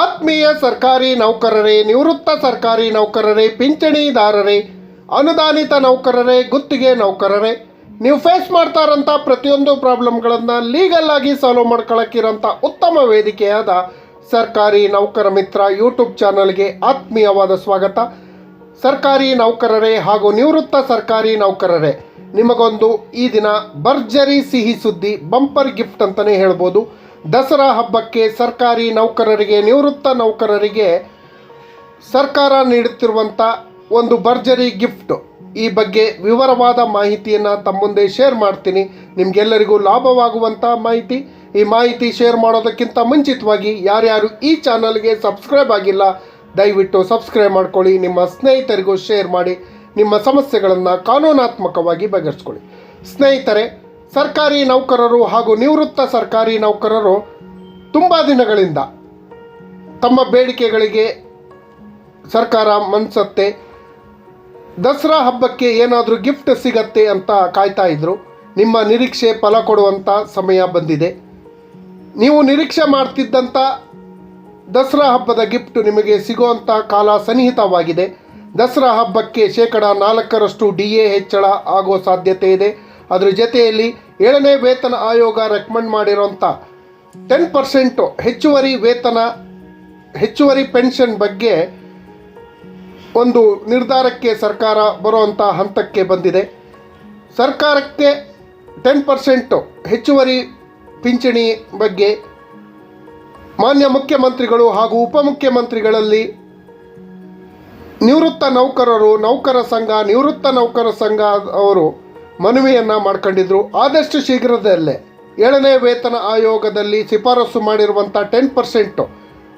ಆತ್ಮೀಯ ಸರ್ಕಾರಿ ನೌಕರರೇ, ನಿವೃತ್ತ ಸರ್ಕಾರಿ ನೌಕರರೇ, ಪಿಂಚಣಿದಾರರೇ, ಅನುದಾನಿತ ನೌಕರರೇ, ಗುತ್ತಿಗೆ ನೌಕರರೇ, ನೀವು ಫೇಸ್ ಮಾಡ್ತಾ ಇರೋಂಥ ಪ್ರತಿಯೊಂದು ಪ್ರಾಬ್ಲಮ್ಗಳನ್ನು ಲೀಗಲ್ ಆಗಿ ಸಾಲ್ವ್ ಮಾಡ್ಕೊಳಕ್ಕಿರೋಂಥ ಉತ್ತಮ ವೇದಿಕೆಯಾದ ಸರ್ಕಾರಿ ನೌಕರ ಮಿತ್ರ ಯೂಟ್ಯೂಬ್ ಚಾನಲ್ಗೆ ಆತ್ಮೀಯವಾದ ಸ್ವಾಗತ. ಸರ್ಕಾರಿ ನೌಕರರೇ ಹಾಗೂ ನಿವೃತ್ತ ಸರ್ಕಾರಿ ನೌಕರರೇ, ನಿಮಗೊಂದು ಈ ದಿನ ಭರ್ಜರಿ ಸಿಹಿ ಸುದ್ದಿ ಬಂಪರ್ ಗಿಫ್ಟ್ ಅಂತಲೇ ಹೇಳ್ಬೋದು. ದಸರಾ ಹಬ್ಬಕ್ಕೆ ಸರ್ಕಾರಿ ನೌಕರರಿಗೆ, ನಿವೃತ್ತ ನೌಕರರಿಗೆ ಸರ್ಕಾರ ನೀಡುತ್ತಿರುವಂಥ ಒಂದು ಭರ್ಜರಿ ಗಿಫ್ಟ್. ಈ ಬಗ್ಗೆ ವಿವರವಾದ ಮಾಹಿತಿಯನ್ನು ತಮ್ಮ ಮುಂದೆ ಶೇರ್ ಮಾಡ್ತೀನಿ. ನಿಮಗೆಲ್ಲರಿಗೂ ಲಾಭವಾಗುವಂಥ ಮಾಹಿತಿ. ಈ ಮಾಹಿತಿ ಶೇರ್ ಮಾಡೋದಕ್ಕಿಂತ ಮುಂಚಿತವಾಗಿ ಯಾರ್ಯಾರು ಈ ಚಾನಲ್ಗೆ ಸಬ್ಸ್ಕ್ರೈಬ್ ಆಗಿಲ್ಲ, ದಯವಿಟ್ಟು ಸಬ್ಸ್ಕ್ರೈಬ್ ಮಾಡ್ಕೊಳ್ಳಿ. ನಿಮ್ಮ ಸ್ನೇಹಿತರಿಗೂ ಶೇರ್ ಮಾಡಿ, ನಿಮ್ಮ ಸಮಸ್ಯೆಗಳನ್ನು ಕಾನೂನಾತ್ಮಕವಾಗಿ ಬಗೆಹರಿಸ್ಕೊಳ್ಳಿ. ಸ್ನೇಹಿತರೆ ಸರ್ಕಾರಿ ನೌಕರರು ಹಾಗೂ ನಿವೃತ್ತ ಸರ್ಕಾರಿ ನೌಕರರು ತುಂಬ ದಿನಗಳಿಂದ ತಮ್ಮ ಬೇಡಿಕೆಗಳಿಗೆ ಸರ್ಕಾರ ಮನ್ಸತ್ತೆ. ದಸರಾ ಹಬ್ಬಕ್ಕೆ ಏನಾದರೂ ಗಿಫ್ಟ್ ಸಿಗತ್ತೆ ಅಂತ ಕಾಯ್ತಾ ಇದ್ರು. ನಿಮ್ಮ ನಿರೀಕ್ಷೆ ಫಲ ಕೊಡುವಂಥ ಸಮಯ ಬಂದಿದೆ. ನೀವು ನಿರೀಕ್ಷೆ ಮಾಡ್ತಿದ್ದಂಥ ದಸರಾ ಹಬ್ಬದ ಗಿಫ್ಟ್ ನಿಮಗೆ ಸಿಗುವಂಥ ಕಾಲ ಸನ್ನಿಹಿತವಾಗಿದೆ. ದಸರಾ ಹಬ್ಬಕ್ಕೆ ಶೇಕಡ ನಾಲ್ಕರಷ್ಟು ಡಿ ಎ ಹೆಚ್ಚಳ ಆಗುವ ಸಾಧ್ಯತೆ ಇದೆ. ಅದರ ಜೊತೆಯಲ್ಲಿ ಏಳನೇ ವೇತನ ಆಯೋಗ ರೆಕಮೆಂಡ್ ಮಾಡಿರೋಂಥ ಟೆನ್ ಪರ್ಸೆಂಟು ಹೆಚ್ಚುವರಿ ವೇತನ, ಹೆಚ್ಚುವರಿ ಪೆನ್ಷನ್ ಬಗ್ಗೆ ಒಂದು ನಿರ್ಧಾರಕ್ಕೆ ಸರ್ಕಾರ ಬರುವಂಥ ಹಂತಕ್ಕೆ ಬಂದಿದೆ. ಸರ್ಕಾರಕ್ಕೆ ಟೆನ್ ಪರ್ಸೆಂಟು ಹೆಚ್ಚುವರಿ ಪಿಂಚಣಿ ಬಗ್ಗೆ ಮಾನ್ಯ ಮುಖ್ಯಮಂತ್ರಿಗಳು ಹಾಗೂ ಉಪಮುಖ್ಯಮಂತ್ರಿಗಳಲ್ಲಿ ನಿವೃತ್ತ ನೌಕರರು, ನೌಕರ ಸಂಘ, ನಿವೃತ್ತ ನೌಕರ ಸಂಘ ಅವರು ಮನವಿಯನ್ನು ಮಾಡ್ಕೊಂಡಿದ್ರು. ಆದಷ್ಟು ಶೀಘ್ರದಲ್ಲೇ ಏಳನೇ ವೇತನ ಆಯೋಗದಲ್ಲಿ ಶಿಫಾರಸು ಮಾಡಿರುವಂಥ ಟೆನ್ ಪರ್ಸೆಂಟು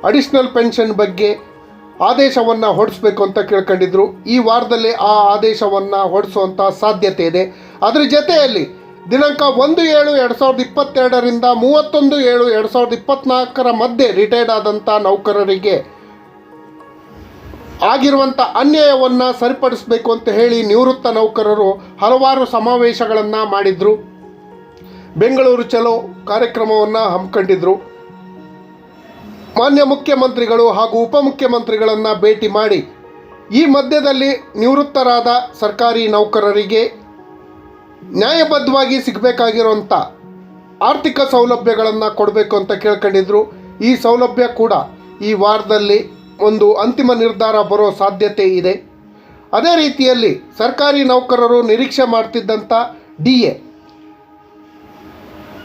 ಅಡಿಷ್ನಲ್ ಪೆನ್ಷನ್ ಬಗ್ಗೆ ಆದೇಶವನ್ನು ಹೊರಡಿಸ್ಬೇಕು ಅಂತ ಕೇಳ್ಕೊಂಡಿದ್ರು. ಈ ವಾರದಲ್ಲಿ ಆ ಆದೇಶವನ್ನು ಹೊರಡಿಸುವಂಥ ಸಾಧ್ಯತೆ ಇದೆ. ಅದರ ಜೊತೆಯಲ್ಲಿ ದಿನಾಂಕ ಒಂದು ಏಳು ಎರಡು ಸಾವಿರದ ಇಪ್ಪತ್ತೆರಡರಿಂದ ಮೂವತ್ತೊಂದು ಏಳು ಎರಡು ಸಾವಿರದ ಇಪ್ಪತ್ತ್ನಾಲ್ಕರ ಮಧ್ಯೆ ರಿಟೈರ್ಡ್ ಆದಂಥ ನೌಕರರಿಗೆ ಆಗಿರುವಂಥ ಅನ್ಯಾಯವನ್ನು ಸರಿಪಡಿಸಬೇಕು ಅಂತ ಹೇಳಿ ನಿವೃತ್ತ ನೌಕರರು ಹಲವಾರು ಸಮಾವೇಶಗಳನ್ನು ಮಾಡಿದರು. ಬೆಂಗಳೂರು ಚಲೋ ಕಾರ್ಯಕ್ರಮವನ್ನು ಹಮ್ಮಿಕೊಂಡಿದ್ರು. ಮಾನ್ಯ ಮುಖ್ಯಮಂತ್ರಿಗಳು ಹಾಗೂ ಉಪಮುಖ್ಯಮಂತ್ರಿಗಳನ್ನು ಭೇಟಿ ಮಾಡಿ ಈ ಮಧ್ಯದಲ್ಲಿ ನಿವೃತ್ತರಾದ ಸರ್ಕಾರಿ ನೌಕರರಿಗೆ ನ್ಯಾಯಬದ್ಧವಾಗಿ ಸಿಗಬೇಕಾಗಿರುವಂಥ ಆರ್ಥಿಕ ಸೌಲಭ್ಯಗಳನ್ನು ಕೊಡಬೇಕು ಅಂತ ಕೇಳ್ಕೊಂಡಿದ್ರು. ಈ ಸೌಲಭ್ಯ ಕೂಡ ಈ ವಾರದಲ್ಲಿ ಒಂದು ಅಂತಿಮ ನಿರ್ಧಾರ ಬರೋ ಸಾಧ್ಯತೆ ಇದೆ. ಅದೇ ರೀತಿಯಲ್ಲಿ ಸರ್ಕಾರಿ ನೌಕರರು ನಿರೀಕ್ಷೆ ಮಾಡ್ತಿದ್ದಂಥ ಡಿ ಎ.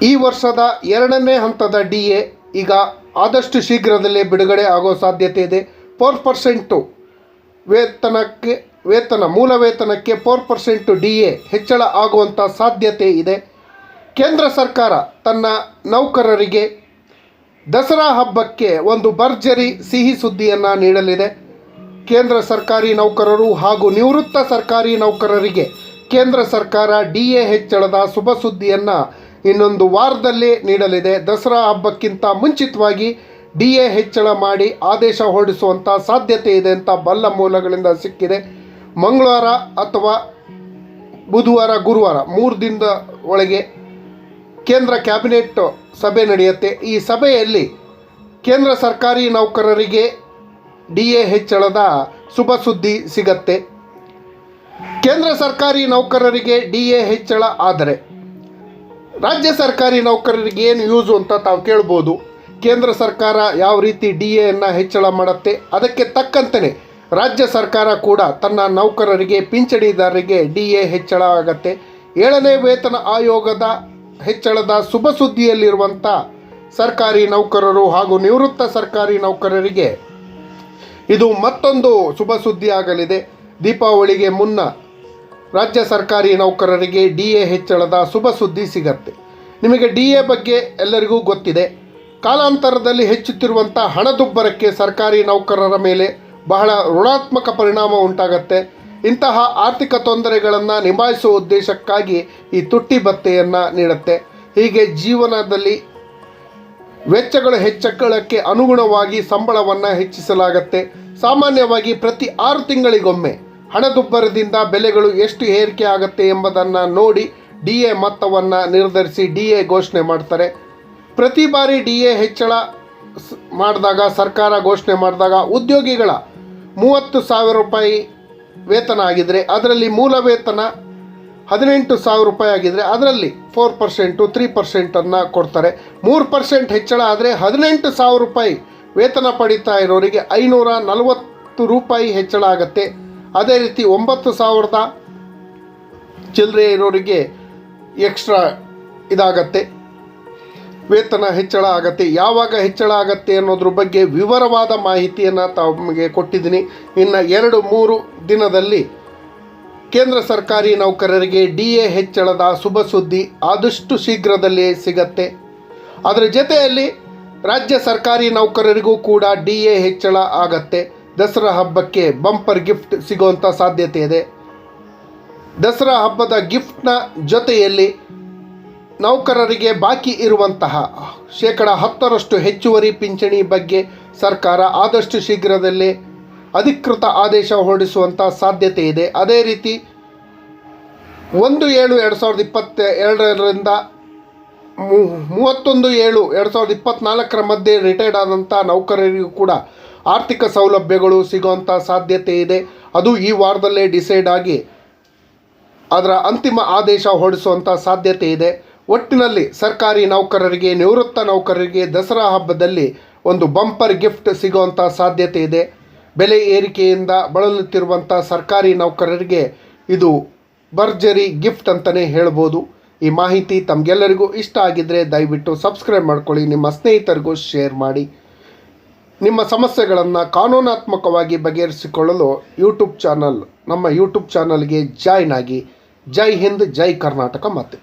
ಈ ವರ್ಷದ ಎರಡನೇ ಹಂತದ ಡಿ ಎ ಈಗ ಆದಷ್ಟು ಶೀಘ್ರದಲ್ಲೇ ಬಿಡುಗಡೆ ಆಗೋ ಸಾಧ್ಯತೆ ಇದೆ. ಫೋರ್ ಪರ್ಸೆಂಟು ವೇತನಕ್ಕೆ, ವೇತನ, ಮೂಲ ವೇತನಕ್ಕೆ ಫೋರ್ ಪರ್ಸೆಂಟು ಡಿ ಎ ಹೆಚ್ಚಳ ಆಗುವಂಥ ಸಾಧ್ಯತೆ ಇದೆ. ಕೇಂದ್ರ ಸರ್ಕಾರ ತನ್ನ ನೌಕರರಿಗೆ ದಸರಾ ಹಬ್ಬಕ್ಕೆ ಒಂದು ಭರ್ಜರಿ ಸಿಹಿ ಸುದ್ದಿಯನ್ನು ನೀಡಲಿದೆ. ಕೇಂದ್ರ ಸರ್ಕಾರಿ ನೌಕರರು ಹಾಗೂ ನಿವೃತ್ತ ಸರ್ಕಾರಿ ನೌಕರರಿಗೆ ಕೇಂದ್ರ ಸರ್ಕಾರ ಡಿ ಎ ಹೆಚ್ಚಳದ ಶುಭ ಸುದ್ದಿಯನ್ನು ಇನ್ನೊಂದು ವಾರದಲ್ಲಿ ನೀಡಲಿದೆ. ದಸರಾ ಹಬ್ಬಕ್ಕಿಂತ ಮುಂಚಿತವಾಗಿ ಡಿ ಎ ಹೆಚ್ಚಳ ಮಾಡಿ ಆದೇಶ ಹೊರಡಿಸುವಂಥ ಸಾಧ್ಯತೆ ಇದೆ ಅಂತ ಬಲ್ಲ ಮೂಲಗಳಿಂದ ಸಿಕ್ಕಿದೆ. ಮಂಗಳವಾರ ಅಥವಾ ಬುಧವಾರ, ಗುರುವಾರ ಮೂರು ದಿನದ ಒಳಗೆ ಕೇಂದ್ರ ಕ್ಯಾಬಿನೆಟ್ ಸಭೆ ನಡೆಯುತ್ತೆ. ಈ ಸಭೆಯಲ್ಲಿ ಕೇಂದ್ರ ಸರ್ಕಾರಿ ನೌಕರರಿಗೆ ಡಿ ಎ ಹೆಚ್ಚಳದ ಶುಭ ಸುದ್ದಿ ಸಿಗತ್ತೆ. ಕೇಂದ್ರ ಸರ್ಕಾರಿ ನೌಕರರಿಗೆ ಡಿ ಎ ಹೆಚ್ಚಳ ಆದರೆ ರಾಜ್ಯ ಸರ್ಕಾರಿ ನೌಕರರಿಗೆ ಏನು ಯೂಸು ಅಂತ ತಾವು ಕೇಳ್ಬೋದು. ಕೇಂದ್ರ ಸರ್ಕಾರ ಯಾವ ರೀತಿ ಡಿ ಎಯನ್ನು ಹೆಚ್ಚಳ ಮಾಡುತ್ತೆ. ಅದಕ್ಕೆ ತಕ್ಕಂತೆ ರಾಜ್ಯ ಸರ್ಕಾರ ಕೂಡ ತನ್ನ ನೌಕರರಿಗೆ, ಪಿಂಚಣಿದಾರರಿಗೆ ಡಿ ಎ ಹೆಚ್ಚಳ ಆಗತ್ತೆ. ಏಳನೇ ವೇತನ ಆಯೋಗದ ಹೆಚ್ಚಳದ ಶುಭ ಸುದ್ದಿಯಲ್ಲಿರುವಂಥ ಸರ್ಕಾರಿ ನೌಕರರು ಹಾಗೂ ನಿವೃತ್ತ ಸರ್ಕಾರಿ ನೌಕರರಿಗೆ ಇದು ಮತ್ತೊಂದು ಶುಭ ಸುದ್ದಿ ಆಗಲಿದೆ ದೀಪಾವಳಿಗೆ ಮುನ್ನ ರಾಜ್ಯ ಸರ್ಕಾರಿ ನೌಕರರಿಗೆ ಡಿ ಎ ಹೆಚ್ಚಳದ ಶುಭ ಸುದ್ದಿ ಸಿಗತ್ತೆ. ನಿಮಗೆ ಡಿ ಎ ಬಗ್ಗೆ ಎಲ್ಲರಿಗೂ ಗೊತ್ತಿದೆ. ಕಾಲಾಂತರದಲ್ಲಿ ಹೆಚ್ಚುತ್ತಿರುವಂಥ ಹಣದುಬ್ಬರಕ್ಕೆ ಸರ್ಕಾರಿ ನೌಕರರ ಮೇಲೆ ಬಹಳ ಋಣಾತ್ಮಕ ಪರಿಣಾಮ ಉಂಟಾಗತ್ತೆ. ಇಂತಹ ಆರ್ಥಿಕ ತೊಂದರೆಗಳನ್ನು ನಿಭಾಯಿಸುವ ಉದ್ದೇಶಕ್ಕಾಗಿ ಈ ತುಟ್ಟಿ ಭತ್ತೆಯನ್ನು ನೀಡುತ್ತೆ. ಹೀಗೆ ಜೀವನದಲ್ಲಿ ವೆಚ್ಚಗಳು ಹೆಚ್ಚಕ್ಕಳಕ್ಕೆ ಅನುಗುಣವಾಗಿ ಸಂಬಳವನ್ನು ಹೆಚ್ಚಿಸಲಾಗುತ್ತೆ. ಸಾಮಾನ್ಯವಾಗಿ ಪ್ರತಿ ಆರು ತಿಂಗಳಿಗೊಮ್ಮೆ ಹಣದುಬ್ಬರದಿಂದ ಬೆಲೆಗಳು ಎಷ್ಟು ಏರಿಕೆ ಆಗುತ್ತೆ ಎಂಬುದನ್ನು ನೋಡಿ ಡಿ ಎ ಮೊತ್ತವನ್ನು ನಿರ್ಧರಿಸಿ ಡಿ ಎ ಘೋಷಣೆ ಮಾಡ್ತಾರೆ. ಪ್ರತಿ ಬಾರಿ ಡಿ ಎ ಹೆಚ್ಚಳ ಮಾಡಿದಾಗ, ಸರ್ಕಾರ ಘೋಷಣೆ ಮಾಡಿದಾಗ ಉದ್ಯೋಗಿಗಳ ಮೂವತ್ತು ಸಾವಿರ ರೂಪಾಯಿ ವೇತನ ಆಗಿದ್ದರೆ ಅದರಲ್ಲಿ ಮೂಲ ವೇತನ ಹದಿನೆಂಟು ಸಾವಿರ ರೂಪಾಯಿ ಆಗಿದ್ದರೆ ಅದರಲ್ಲಿ ಫೋರ್ ಪರ್ಸೆಂಟು ತ್ರೀ ಪರ್ಸೆಂಟನ್ನು ಕೊಡ್ತಾರೆ. ಮೂರು ಪರ್ಸೆಂಟ್ ಹೆಚ್ಚಳ ಆದರೆ ಹದಿನೆಂಟು ಸಾವಿರ ರೂಪಾಯಿ ವೇತನ ಪಡಿತಾ ಇರೋರಿಗೆ ಐನೂರ ನಲವತ್ತು ರೂಪಾಯಿ ಹೆಚ್ಚಳ ಆಗುತ್ತೆ. ಅದೇ ರೀತಿ ಒಂಬತ್ತು ಸಾವಿರದ ಚಿಲ್ಲರೆ ಇರೋರಿಗೆ ಎಕ್ಸ್ಟ್ರಾ ಇದಾಗತ್ತೆ. ವೇತನ ಹೆಚ್ಚಳ ಆಗತ್ತೆ. ಯಾವಾಗ ಹೆಚ್ಚಳ ಆಗತ್ತೆ ಅನ್ನೋದ್ರ ಬಗ್ಗೆ ವಿವರವಾದ ಮಾಹಿತಿಯನ್ನು ತಮಗೆ ಕೊಟ್ಟಿದ್ದೀನಿ. ಇನ್ನು ಎರಡು, ಮೂರು ದಿನದಲ್ಲಿ ಕೇಂದ್ರ ಸರ್ಕಾರಿ ನೌಕರರಿಗೆ ಡಿ ಎ ಹೆಚ್ಚಳದ ಶುಭ ಸುದ್ದಿ ಆದಷ್ಟು ಶೀಘ್ರದಲ್ಲೇ ಸಿಗತ್ತೆ. ಅದರ ಜೊತೆಯಲ್ಲಿ ರಾಜ್ಯ ಸರ್ಕಾರಿ ನೌಕರರಿಗೂ ಕೂಡ ಡಿ ಎ ಹೆಚ್ಚಳ ಆಗತ್ತೆ. ದಸರಾ ಹಬ್ಬಕ್ಕೆ ಬಂಪರ್ ಗಿಫ್ಟ್ ಸಿಗುವಂಥ ಸಾಧ್ಯತೆ ಇದೆ. ದಸರಾ ಹಬ್ಬದ ಗಿಫ್ಟ್ನ ಜೊತೆಯಲ್ಲಿ ನೌಕರರಿಗೆ ಬಾಕಿ ಇರುವಂತಹ ಶೇಕಡ ಹತ್ತರಷ್ಟು ಹೆಚ್ಚುವರಿ ಪಿಂಚಣಿ ಬಗ್ಗೆ ಸರ್ಕಾರ ಆದಷ್ಟು ಶೀಘ್ರದಲ್ಲೇ ಅಧಿಕೃತ ಆದೇಶ ಹೊರಡಿಸುವಂಥ ಸಾಧ್ಯತೆ ಇದೆ. ಅದೇ ರೀತಿ ಒಂದು ಏಳು ಎರಡು ಸಾವಿರದ ಇಪ್ಪತ್ತ ಎರಡರಿಂದ ಮೂವತ್ತೊಂದು ಏಳು ಎರಡು ಸಾವಿರದ ಇಪ್ಪತ್ತ್ನಾಲ್ಕರ ಮಧ್ಯೆ ರಿಟೈರ್ಡ್ ಆದಂಥ ನೌಕರರಿಗೂ ಕೂಡ ಆರ್ಥಿಕ ಸೌಲಭ್ಯಗಳು ಸಿಗುವಂಥ ಸಾಧ್ಯತೆ ಇದೆ. ಅದು ಈ ವಾರದಲ್ಲೇ ಡಿಸೈಡ್ ಆಗಿ ಅದರ ಅಂತಿಮ ಆದೇಶ ಹೊರಡಿಸುವಂಥ ಸಾಧ್ಯತೆ ಇದೆ. ಒಟ್ಟಿನಲ್ಲಿ ಸರ್ಕಾರಿ ನೌಕರರಿಗೆ, ನಿವೃತ್ತ ನೌಕರರಿಗೆ ದಸರಾ ಹಬ್ಬದಲ್ಲಿ ಒಂದು ಬಂಪರ್ ಗಿಫ್ಟ್ ಸಿಗುವಂಥ ಸಾಧ್ಯತೆ ಇದೆ. ಬೆಲೆ ಏರಿಕೆಯಿಂದ ಬಳಲುತ್ತಿರುವಂಥ ಸರ್ಕಾರಿ ನೌಕರರಿಗೆ ಇದು ಭರ್ಜರಿ ಗಿಫ್ಟ್ ಅಂತಲೇ ಹೇಳ್ಬೋದು. ಈ ಮಾಹಿತಿ ತಮಗೆಲ್ಲರಿಗೂ ಇಷ್ಟ ಆಗಿದ್ದರೆ ದಯವಿಟ್ಟು ಸಬ್ಸ್ಕ್ರೈಬ್ ಮಾಡ್ಕೊಳ್ಳಿ, ನಿಮ್ಮ ಸ್ನೇಹಿತರಿಗೂ ಶೇರ್ ಮಾಡಿ. ನಿಮ್ಮ ಸಮಸ್ಯೆಗಳನ್ನು ಕಾನೂನಾತ್ಮಕವಾಗಿ ಬಗೆಹರಿಸಿಕೊಳ್ಳಲು ಯೂಟ್ಯೂಬ್ ಚಾನಲ್, ನಮ್ಮ ಯೂಟ್ಯೂಬ್ ಚಾನಲ್ಗೆ ಜಾಯ್ನ್ ಆಗಿ. ಜೈ ಹಿಂದ್, ಜೈ ಕರ್ನಾಟಕ ಮತ್ತೆ